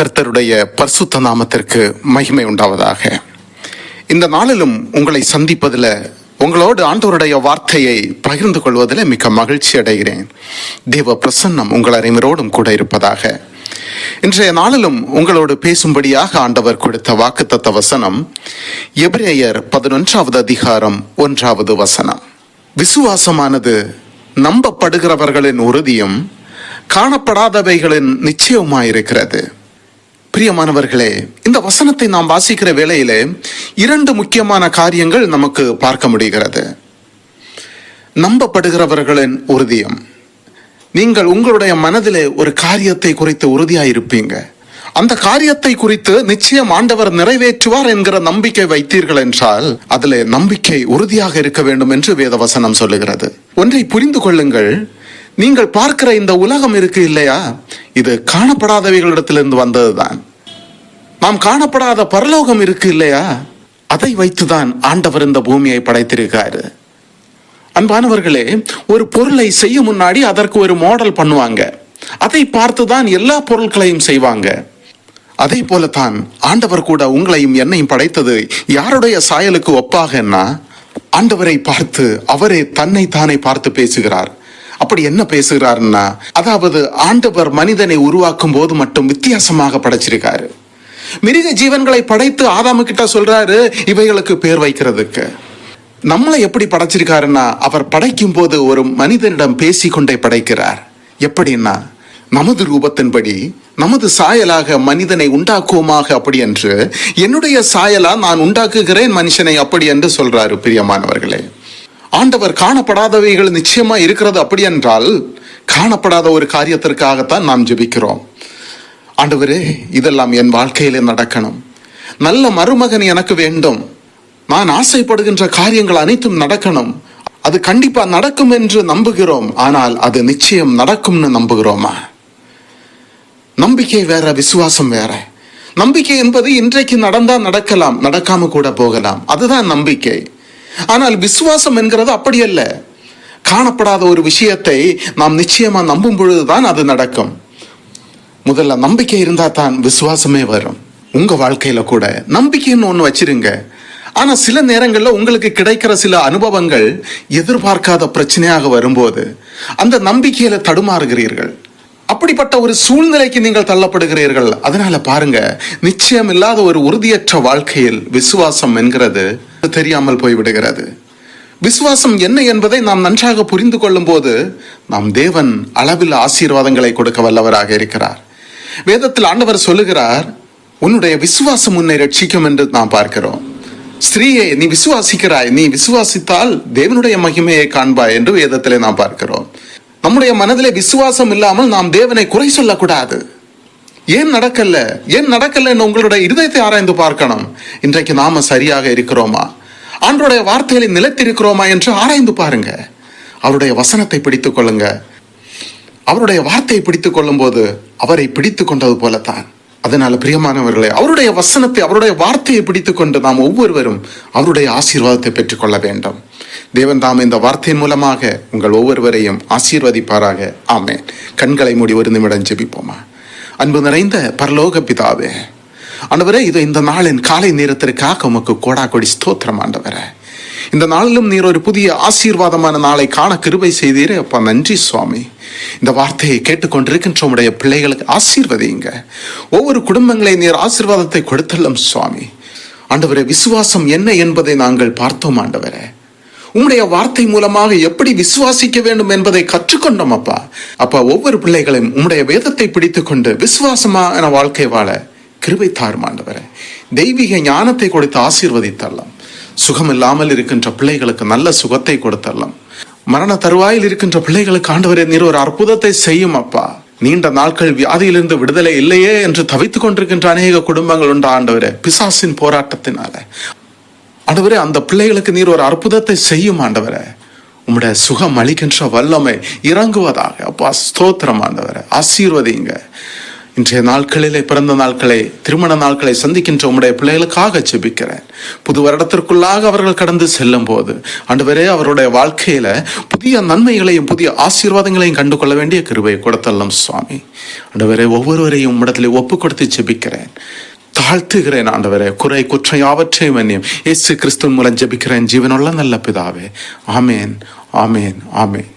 கர்த்தருடைய பரிசுத்த நாமத்திற்கு மகிமை உண்டாவதாக. இந்த நாளிலும் உங்களை சந்திப்பதில் உங்களோடு ஆண்டவருடைய வார்த்தையை பகிர்ந்து கொள்வதில் மிக்க மகிழ்ச்சி அடைகிறேன். தேவ பிரசன்னம் உங்கள் அனைவரோடும் கூட இருப்பதாக. இன்றைய நாளிலும் உங்களோடு பேசும்படியாக ஆண்டவர் கொடுத்த வாக்குத்தத்த வசனம் எபிரேயர் பதினொன்றாவது அதிகாரம் ஒன்றாவது வசனம். விசுவாசமானது நம்பப்படுகிறவர்களின் உறுதியும் காணப்படாதவைகளின் நிச்சயமாயிருக்கிறது. பிரியமானவர்களே இந்த வசனத்தை நாம் வாசிக்கிற வேளையிலே இரண்டு முக்கியமான காரியங்கள் நமக்கு பார்க்க முடிகிறது. நம்பப்படுகிறவர்களின் உறுதியம். நீங்கள் உங்களுடைய மனதிலே ஒரு காரியத்தை குறித்து உறுதியாயிருப்பீங்க. அந்த காரியத்தை குறித்து நிச்சயம் ஆண்டவர் நிறைவேற்றுவார் என்கிற நம்பிக்கை வைத்தீர்கள் என்றால் அதிலே நம்பிக்கை உறுதியாக இருக்க வேண்டும் என்று வேதவசனம் சொல்லுகிறது. ஒன்றை புரிந்து கொள்ளுங்கள். நீங்கள் பார்க்கிற இந்த உலகம் இருக்கு இல்லையா? இது காணப்படாதவைகளிடத்திலிருந்து வந்ததுதான். நாம் காணப்படாத பரலோகம் இருக்கு இல்லையா? அதை வைத்துதான் ஆண்டவர் இந்த பூமியை படைத்திருக்காரு. அன்பானவர்களே ஒரு பொருளை செய்ய முன்னாடி அதற்கு ஒரு மாடல் பண்ணுவாங்க. அதை பார்த்துதான் எல்லா பொருட்களையும் செய்வாங்க. அதே போலத்தான் ஆண்டவர் கூட உங்களையும் என்னையும் படைத்தது யாருடைய சாயலுக்கு ஒப்பாகன்னா ஆண்டவரை பார்த்து அவரே தன்னை தானே பார்த்து பேசுகிறார். அப்படி என்ன பேசுகிறாருன்னா அதாவது ஆண்டவர் மனிதனை உருவாக்கும் போது மட்டும் வித்தியாசமாக படைச்சிருக்காரு. மிருக ஜீவன்களை படைத்து ஆதாமு கிட்ட சொல்றாரு இவைகளுக்கு பேர் வைக்கிறதுக்கு. நம்மளை எப்படி படைச்சிருக்காருன்னா அவர் படைக்கும் போது ஒரு மனிதனிடம் பேசிக்கொண்டே படைக்கிறார். எப்படின்னா நமது ரூபத்தின்படி நமது சாயலாக மனிதனை உண்டாக்குவோமாக அப்படி என்று என்னுடைய சாயலா நான் உண்டாக்குகிறேன் மனுஷனை அப்படி என்று சொல்றாரு பிரியமானவர்களே. ஆண்டவர் காணப்படாதவைகள் நிச்சயமா இருக்கிறது அப்படி என்றால் காணப்படாத ஒரு காரியத்திற்காகத்தான் நாம் ஜெபிக்கிறோம். ஆண்டவரே இதெல்லாம் என் வாழ்க்கையிலே நடக்கணும். நல்ல மருமகன் எனக்கு வேண்டும். நான் ஆசைப்படுகின்ற காரியங்கள் அனைத்தும் நடக்கணும். அது கண்டிப்பா நடக்கும் என்று நம்புகிறோம். ஆனால் அது நிச்சயம் நடக்கும்னு நம்புகிறோமா? நம்பிக்கை வேற விசுவாசம் வேற. நம்பிக்கை என்பது இன்றைக்கு நடந்தா நடக்கலாம் நடக்காம கூட போகலாம். அதுதான் நம்பிக்கை. ஆனால் விசுவாசம் என்கிறது அப்படி அல்ல. காணப்படாத ஒரு விஷயத்தை நாம் நிச்சயமா நம்பும் பொழுதுதான் அது நடக்கும். முதல்ல நம்பிக்கை இருந்தா தான் விசுவாசமே வரும். உங்க வாழ்க்கையில கூட நம்பிக்கைன்னு ஒண்ணு வச்சிருங்க. ஆனா சில நேரங்கள்ல உங்களுக்கு கிடைக்கிற சில அனுபவங்கள் எதிர்பார்க்காத பிரச்சனையாக வரும்போது அந்த நம்பிக்கையில தடுமாறுகிறீர்கள். அப்படிப்பட்ட ஒரு சூழ்நிலைக்கு நீங்கள் தள்ளப்படுகிறீர்கள். அதனால பாருங்க நிச்சயம் இல்லாத ஒரு உறுதியற்ற வாழ்க்கையில் விசுவாசம் என்கிறது தெரியாமல் போய்விடுகிறது. விசுவாசம் என்ன என்பதை நாம் நன்றாக புரிந்து கொள்ளும் போது நாம் தேவன் அளவில் ஆசீர்வாதங்களை கொடுக்க வல்லவராக இருக்கிறார். வேதத்தில் ஆண்டவர் சொல்லுகிறார் உன்னுடைய விசுவாசம் உன்னை ரட்சிக்கும் என்று நாம் பார்க்கிறோம். ஸ்திரீயை நீ விசுவாசிக்கிறாய். நீ விசுவாசித்தால் தேவனுடைய மகிமையை காண்பாய் என்று வேதத்திலே நாம் பார்க்கிறோம். நம்முடைய மனதிலே விசுவாசம் இல்லாமல் நாம் தேவனை குறை சொல்லக்கூடாது. ஏன் நடக்கல? ஏன் நடக்கலன்னு உங்களுடைய இருதயத்தை ஆராய்ந்து பார்க்கணும். இன்றைக்கு நாம சரியாக இருக்கிறோமா? ஆண்டோடைய வார்த்தைகளை நிலைத்திருக்கிறோமா என்று ஆராய்ந்து பாருங்க. அவருடைய வசனத்தை பிடித்துக் கொள்ளுங்க. அவருடைய வார்த்தையை பிடித்துக் கொள்ளும் போது அவரை பிடித்து கொண்டது போலத்தான். அதனால பிரியமானவர்களே அவருடைய வசனத்தை அவருடைய வார்த்தையை பிடித்துக் கொண்டு நாம் ஒவ்வொருவரும் அவருடைய ஆசீர்வாதத்தை பெற்றுக்கொள்ள வேண்டும். தேவன் தாம் இந்த வார்த்தையின் மூலமாக உங்கள் ஒவ்வொருவரையும் ஆசீர்வதிப்பாராக. ஆமேன். கண்களை மூடி ஒரு நிமிடம் ஜெபிப்போமா? அன்பு நிறைந்த பரலோக பிதாவே ஆண்டவரே இது இந்த நாளின் காலை நேரத்திற்காக உமக்கு கோடா கொடி ஸ்தோத்திரம் ஆண்டவரே. இந்த நாளிலும் நீர் ஒரு புதிய ஆசீர்வாதமான நாளை காண கிருபை செய்தீர். அப்பா நன்றி சுவாமி. இந்த வார்த்தையை கேட்டுக்கொண்டிருக்கின்ற உடைய பிள்ளைகளுக்கு ஆசீர்வதிங்க ஒவ்வொரு குடும்பங்களை நீர் ஆசீர்வாதத்தை கொடுத்தல்லும் சுவாமி. ஆண்டவரே விசுவாசம் என்ன என்பதை நாங்கள் பார்த்தோம் ஆண்டவரே. உம்முடைய வார்த்தை மூலமாக எப்படி விசுவாசிக்க வேண்டும் என்பதை கற்றுக்கொண்டோம் அப்பா. அப்பா ஒவ்வொரு பிள்ளைகளையும் உம்முடைய வேதத்தை பிடித்துக்கொண்டு விசுவாசமான வாழ்க்கை வாழ கிருபை தாரும் ஆண்டவரே. தெய்வீக ஞானத்தை கொடுத்து ஆசீர்வதித்தரலாம். சுகம் இல்லாமல் இருக்கின்ற பிள்ளைகளுக்கு நல்ல சுகத்தை கொடுத்தரலாம். மரண தருவாயில் இருக்கின்ற பிள்ளைகளுக்கு ஆண்டவரே நீர் ஒரு அற்புதத்தை செய்யும் அப்பா. நீண்ட நாட்கள் வியாதியிலிருந்து விடுதலை இல்லையே என்று தவித்துக் கொண்டிருக்கின்ற அநேக குடும்பங்கள் உண்டு ஆண்டவரே பிசாசின் போராட்டத்தினால. ஆண்டவரே அந்த பிள்ளைகளுக்கு நீர் ஒரு அற்புதத்தை செய்யும் ஆண்டவரே. உம்முடைய சுகம் அளிக்கின்ற வல்லமை இறங்குவதாக. அப்பா ஸ்தோத்திரம் ஆண்டவரே ஆசீர்வதிங்க இன்றைய நாட்களிலே பிறந்த நாட்களை திருமண நாட்களை சந்திக்கின்ற உம்முடைய பிள்ளைகளுக்காக ஜெபிக்கிறேன். புது வருடத்திற்குள்ளாக அவர்கள் கடந்து செல்லும் போது ஆண்டவரே அவருடைய வாழ்க்கையில புதிய நன்மைகளையும் புதிய ஆசீர்வாதங்களையும் கண்டு கொள்ள வேண்டிய கிருபையை கொடுத்தல்லம் சுவாமி. ஆண்டவரே ஒவ்வொருவரையும் உம்மிடத்தில் ஒப்பு கொடுத்து ஜெபிக்கிறேன். தாழ்த்துகிறேன் ஆண்டவரே குறை குற்றம் யாவற்றையும் என்னையும் இயேசு கிறிஸ்துவின் மூலம் ஜெபிக்கிறேன். ஜீவனுள்ள நல்ல பிதாவே. ஆமேன் ஆமேன் ஆமேன்.